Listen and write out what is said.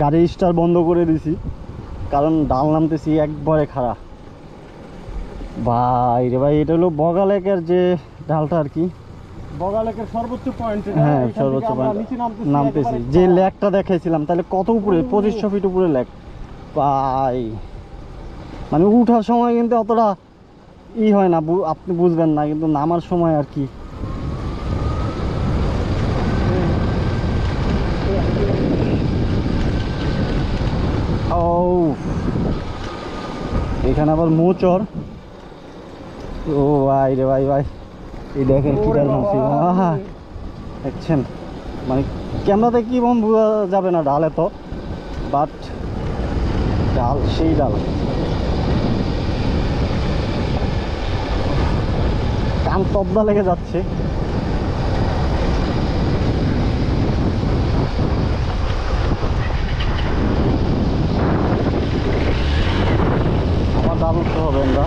গাড়ি স্টার বন্ধ করে দিছি। কারণ ডাল নামতেছি একবারে খারাপ ভাই রে ভাই এটা হলো বগালেকের যে ডালটা আর কি। বগালেকের সর্বোচ্চ পয়েন্ট হ্যাঁ সর্বোচ্চ নামতেছি যে ল্যাকটা দেখাইছিলাম তাহলে কত উপরে? পঁচিশশো ফিট উপরে ল্যাক ভাই মানে উঠার সময় কিন্তু অতটা ই হয় না আপনি বুঝবেন না কিন্তু নামার সময় আর কি ও এখানে আবার মোচর ও ভাই রে ভাই ভাই। এই দেখেন দেখছেন? মানে ক্যামেরাতে কি বম বোঝা যাবে না ডালে তো? বাট ডাল সেই ডাল। কান তবদা লেগে যাচ্ছে। Davul soğuğunda.